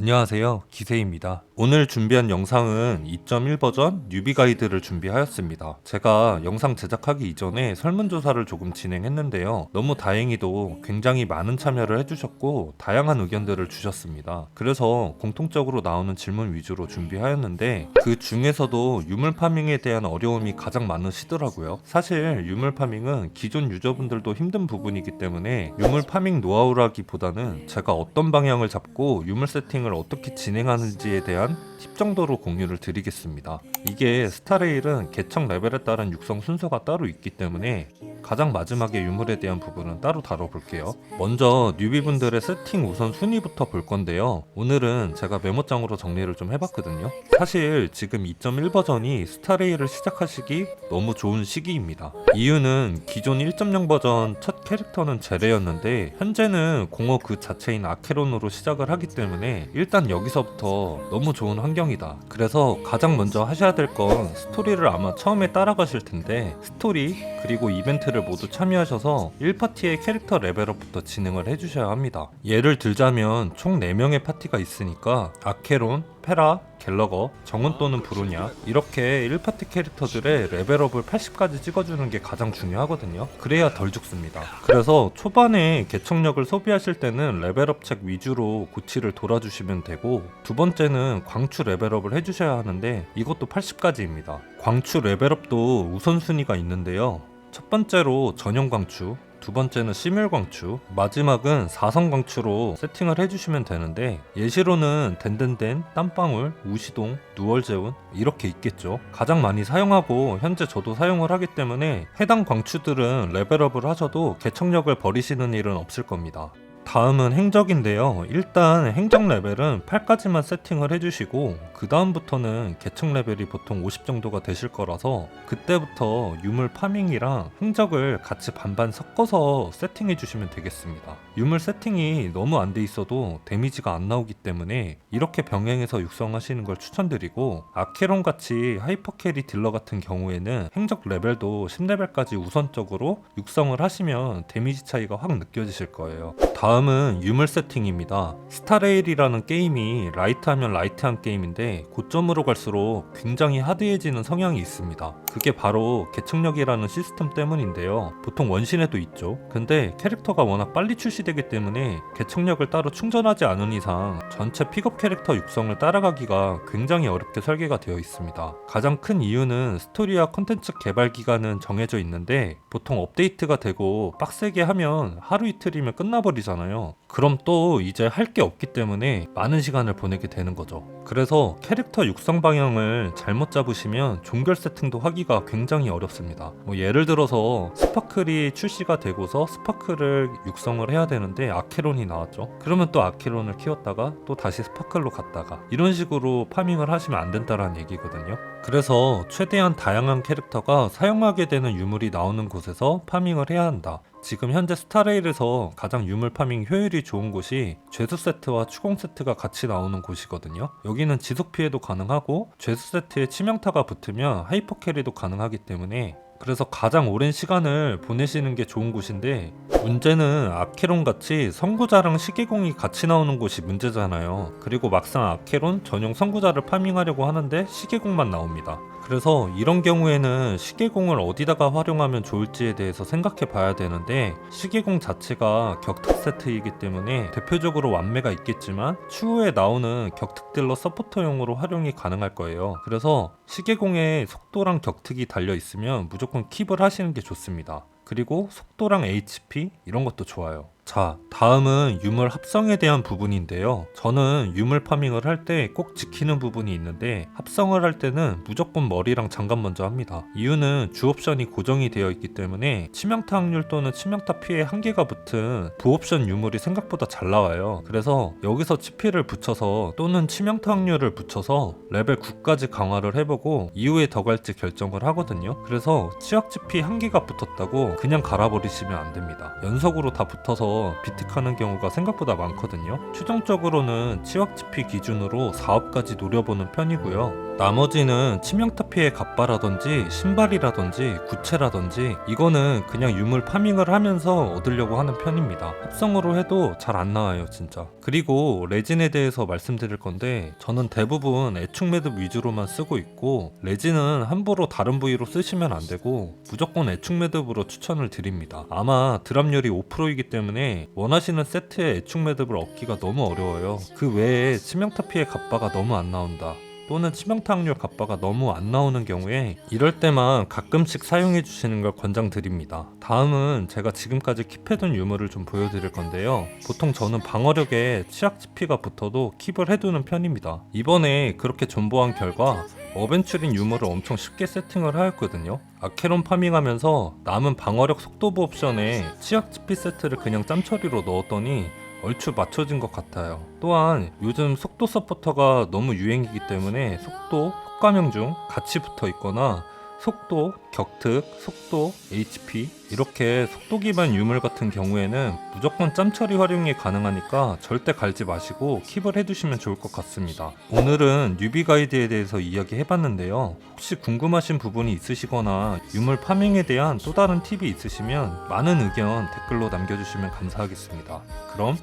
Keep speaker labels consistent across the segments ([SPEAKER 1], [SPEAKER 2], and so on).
[SPEAKER 1] 안녕하세요. 기세입니다. 오늘 준비한 영상은 2.1 버전 뉴비 가이드를 준비하였습니다. 제가 영상 제작하기 이전에 설문조사를 조금 진행했는데요. 너무 다행히도 굉장히 많은 참여를 해주셨고 다양한 의견들을 주셨습니다. 그래서 공통적으로 나오는 질문 위주로 준비하였는데 그 중에서도 유물 파밍에 대한 어려움이 가장 많으시더라고요. 사실 유물 파밍은 기존 유저분들도 힘든 부분이기 때문에 유물 파밍 노하우라기보다는 제가 어떤 방향을 잡고 유물 세팅을 어떻게 진행하는지에 대한 팁 정도로 공유를 드리겠습니다. 이게 스타레일은 개척 레벨에 따른 육성 순서가 따로 있기 때문에 가장 마지막에 유물에 대한 부분은 따로 다뤄볼게요. 먼저 뉴비분들의 세팅 우선 순위부터 볼 건데요. 오늘은 제가 메모장으로 정리를 좀 해봤거든요. 사실 지금 2.1 버전이 스타레일을 시작하시기 너무 좋은 시기입니다. 이유는 기존 1.0 버전 첫 캐릭터는 제레였는데 현재는 공허 그 자체인 아케론으로 시작을 하기 때문에 일단 여기서부터 너무 좋은 환경이다. 그래서 가장 먼저 하셔야 될 건 스토리를 아마 처음에 따라가실 텐데 스토리 그리고 이벤트 를 모두 참여하셔서 1파티의 캐릭터 레벨업부터 진행을 해주셔야 합니다. 예를 들자면 총 4명의 파티가 있으니까 아케론, 페라, 갤러거, 정은 또는 브로냐 이렇게 1파티 캐릭터들의 레벨업을 80까지 찍어주는 게 가장 중요하거든요. 그래야 덜 죽습니다. 그래서 초반에 개척력을 소비하실 때는 레벨업 책 위주로 고치를 돌아주시면 되고 두 번째는 광추 레벨업을 해주셔야 하는데 이것도 80까지입니다. 광추 레벨업도 우선순위가 있는데요. 첫 번째로 전용 광추, 두 번째는 시뮬 광추, 마지막은 사성 광추로 세팅을 해주시면 되는데 예시로는 덴덴덴, 땀방울, 우시동, 누월제운 이렇게 있겠죠. 가장 많이 사용하고 현재 저도 사용을 하기 때문에 해당 광추들은 레벨업을 하셔도 개척력을 버리시는 일은 없을 겁니다. 다음은 행적인데요. 일단 행적 레벨은 8까지만 세팅을 해주시고 그 다음부터는 개척 레벨이 보통 50 정도가 되실 거라서 그때부터 유물 파밍이랑 행적을 같이 반반 섞어서 세팅해 주시면 되겠습니다. 유물 세팅이 너무 안 돼 있어도 데미지가 안 나오기 때문에 이렇게 병행해서 육성하시는 걸 추천드리고 아케론 같이 하이퍼 캐리 딜러 같은 경우에는 행적 레벨도 10레벨까지 우선적으로 육성을 하시면 데미지 차이가 확 느껴지실 거예요. 다음 은 유물 세팅입니다. 스타레일이라는 게임이 라이트하면 라이트한 게임인데 고점으로 갈수록 굉장히 하드해지는 성향이 있습니다. 그게 바로 개척력이라는 시스템 때문인데요. 보통 원신에도 있죠. 근데 캐릭터가 워낙 빨리 출시되기 때문에 개척력을 따로 충전하지 않은 이상 전체 픽업 캐릭터 육성을 따라가기가 굉장히 어렵게 설계가 되어 있습니다. 가장 큰 이유는 스토리와 컨텐츠 개발 기간은 정해져 있는데 보통 업데이트가 되고 빡세게 하면 하루 이틀이면 끝나버리 잖아요. 그럼 또 이제 할 게 없기 때문에 많은 시간을 보내게 되는 거죠. 그래서 캐릭터 육성 방향을 잘못 잡으시면 종결 세팅도 하기가 굉장히 어렵습니다. 뭐 예를 들어서 스파클이 출시가 되고서 스파클을 육성을 해야 되는데 아케론이 나왔죠. 그러면 또 아케론을 키웠다가 또 다시 스파클로 갔다가 이런 식으로 파밍을 하시면 안 된다라는 얘기거든요. 그래서 최대한 다양한 캐릭터가 사용하게 되는 유물이 나오는 곳에서 파밍을 해야 한다. 지금 현재 스타레일에서 가장 유물 파밍 효율이 좋은 곳이 죄수 세트와 추공 세트가 같이 나오는 곳이거든요. 여기는 지속 피해도 가능하고 죄수 세트에 치명타가 붙으면 하이퍼 캐리도 가능하기 때문에 그래서 가장 오랜 시간을 보내시는 게 좋은 곳인데 문제는 아케론 같이 선구자랑 시계공이 같이 나오는 곳이 문제잖아요. 그리고 막상 아케론 전용 선구자를 파밍하려고 하는데 시계공만 나옵니다. 그래서 이런 경우에는 시계공을 어디다가 활용하면 좋을지에 대해서 생각해 봐야 되는데 시계공 자체가 격특 세트이기 때문에 대표적으로 완매가 있겠지만 추후에 나오는 격특 딜러 서포터용으로 활용이 가능할 거예요. 그래서 시계공에 속도랑 격특이 달려 있으면 무조건 킵을 하시는 게 좋습니다. 그리고 속도랑 HP 이런 것도 좋아요. 자, 다음은 유물 합성에 대한 부분인데요. 저는 유물 파밍을 할 때 꼭 지키는 부분이 있는데 합성을 할 때는 무조건 머리랑 장갑 먼저 합니다. 이유는 주 옵션이 고정이 되어 있기 때문에 치명타 확률 또는 치명타 피해 한계가 붙은 부옵션 유물이 생각보다 잘 나와요. 그래서 여기서 치피를 붙여서 또는 치명타 확률을 붙여서 레벨 9까지 강화를 해보고 이후에 더 갈지 결정을 하거든요. 그래서 치약 치피 한계가 붙었다고 그냥 갈아버리시면 안 됩니다. 연속으로 다 붙어서 해서 비틱하는 경우가 생각보다 많거든요. 추정적으로는 치확지피 기준으로 4업까지 노려보는 편이고요. 나머지는 치명타 피해 갑바라든지 신발이라든지 구체라든지 이거는 그냥 유물 파밍을 하면서 얻으려고 하는 편입니다. 합성으로 해도 잘 안 나와요 진짜. 그리고 레진에 대해서 말씀드릴 건데 저는 대부분 애축 매듭 위주로만 쓰고 있고 레진은 함부로 다른 부위로 쓰시면 안 되고 무조건 애축 매듭으로 추천을 드립니다. 아마 드랍률이 5%이기 때문에 원하시는 세트의 애축 매듭을 얻기가 너무 어려워요. 그 외에 치명타 피해 갑바가 너무 안 나온다. 또는 치명타 확률 갑바가 너무 안 나오는 경우에 이럴 때만 가끔씩 사용해 주시는 걸 권장드립니다. 다음은 제가 지금까지 킵해둔 유물을 좀 보여드릴 건데요. 보통 저는 방어력에 치약 지피가 붙어도 킵을 해두는 편입니다. 이번에 그렇게 존버한 결과 어벤츄린 유물을 엄청 쉽게 세팅을 하였거든요. 아케론 파밍하면서 남은 방어력 속도부 옵션에 치약 지피 세트를 그냥 짬처리로 넣었더니 얼추 맞춰진 것 같아요. 또한 요즘 속도 서포터가 너무 유행이기 때문에 속도, 효과명 중 같이 붙어 있거나 속도, 격특, 속도, HP 이렇게 속도 기반 유물 같은 경우에는 무조건 짬처리 활용이 가능하니까 절대 갈지 마시고 킵을 해두시면 좋을 것 같습니다. 오늘은 뉴비 가이드에 대해서 이야기해봤는데요. 혹시 궁금하신 부분이 있으시거나 유물 파밍에 대한 또 다른 팁이 있으시면 많은 의견 댓글로 남겨주시면 감사하겠습니다. 그럼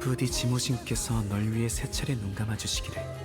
[SPEAKER 2] 부디 지모신께서 널 위해 세 차례 눈 감아 주시기를